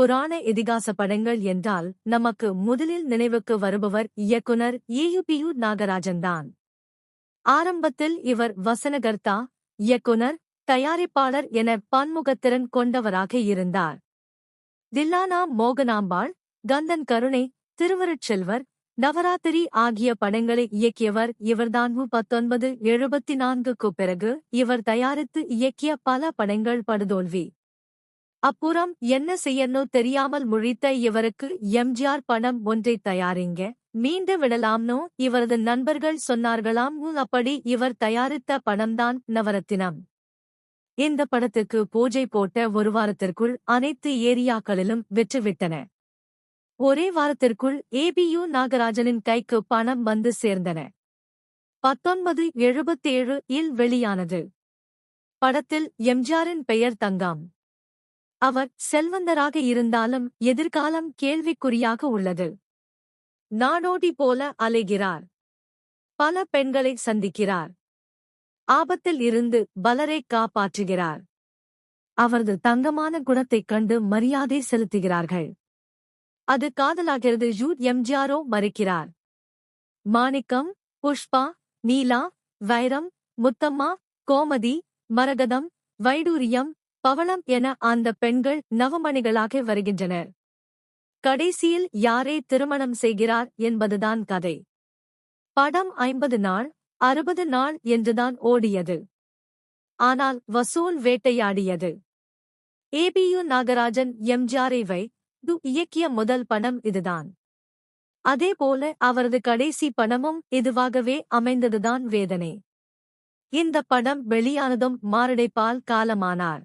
புராண இதிகாச படங்கள் என்றால் நமக்கு முதலில் நினைவுக்கு வருபவர் இயக்குனர் ஏயுபியு நாகராஜன்தான். ஆரம்பத்தில் இவர் வசனகர்த்தா இயக்குனர் தயாரிப்பாளர் என பன்முகத்திறன் கொண்டவராக இருந்தார். தில்லானா மோகனாம்பாள் கந்தன் கருணை திருவருட்செல்வர் நவராத்திரி ஆகிய படங்களை இயக்கியவர் இவர்தான் பத்தொன்பது எழுபத்தி நான்குக்கு பிறகு இவர் தயாரித்து இயக்கிய பல படங்கள் படுதோல்வி. அப்புறம் என்ன செய்யனோ தெரியாமல் முழித்த இவருக்கு எம்ஜிஆர் பணம் ஒன்றை தயாரிங்க. மீண்டு விடலாம்னோ? இவரது நண்பர்கள் சொன்னார்களாம் அப்படி இவர் தயாரித்த பணம்தான் நவரத்தினம். இந்த படத்துக்கு பூஜை போட்ட ஒரு வாரத்திற்குள் அனைத்து ஏரியாக்களிலும் வெற்றுவிட்டன ஒரே வாரத்திற்குள் ஏபியு நாகராஜனின் கைக்கு பணம் வந்து சேர்ந்தன. பத்தொன்பது எழுபத்தேழு இல் வெளியானது. படத்தில் எம்ஜிஆரின் பெயர் தங்காம். அவர் செல்வந்தராக இருந்தாலும் எதிர்காலம் கேள்விக்குறியாக உள்ளது. நாடோடி போல அலைகிறார். பல பெண்களை சந்திக்கிறார். ஆபத்தில் இருந்து பலரை காப்பாற்றுகிறார். அவரது தங்கமான குணத்தைக் கண்டு மரியாதை செலுத்துகிறார்கள். அது காதலாகிறது. ஜூட் எம்ஜிஆரோ மறுக்கிறார். மாணிக்கம் புஷ்பா நீலா வைரம் முத்தம்மா கோமதி மரகதம் வைடூரியம் பவளம் என அந்த பெண்கள் நவமணிகளாக வருகின்றனர். கடைசியில் யாரை திருமணம் செய்கிறார் என்பதுதான் கதை. படம் ஐம்பது நாள் அறுபது நாள் என்றுதான் ஓடியது. ஆனால் வசூல் வேட்டையாடியது. ஏபியு நாகராஜன் எம்ஜிஆரை வை து இயக்கிய முதல் படம் இதுதான். அதேபோல அவரது கடைசி படமும் இதுவாகவே அமைந்ததுதான் வேதனை. இந்த படம் வெளியானதும் மாரடைப்பால் காலமானார்.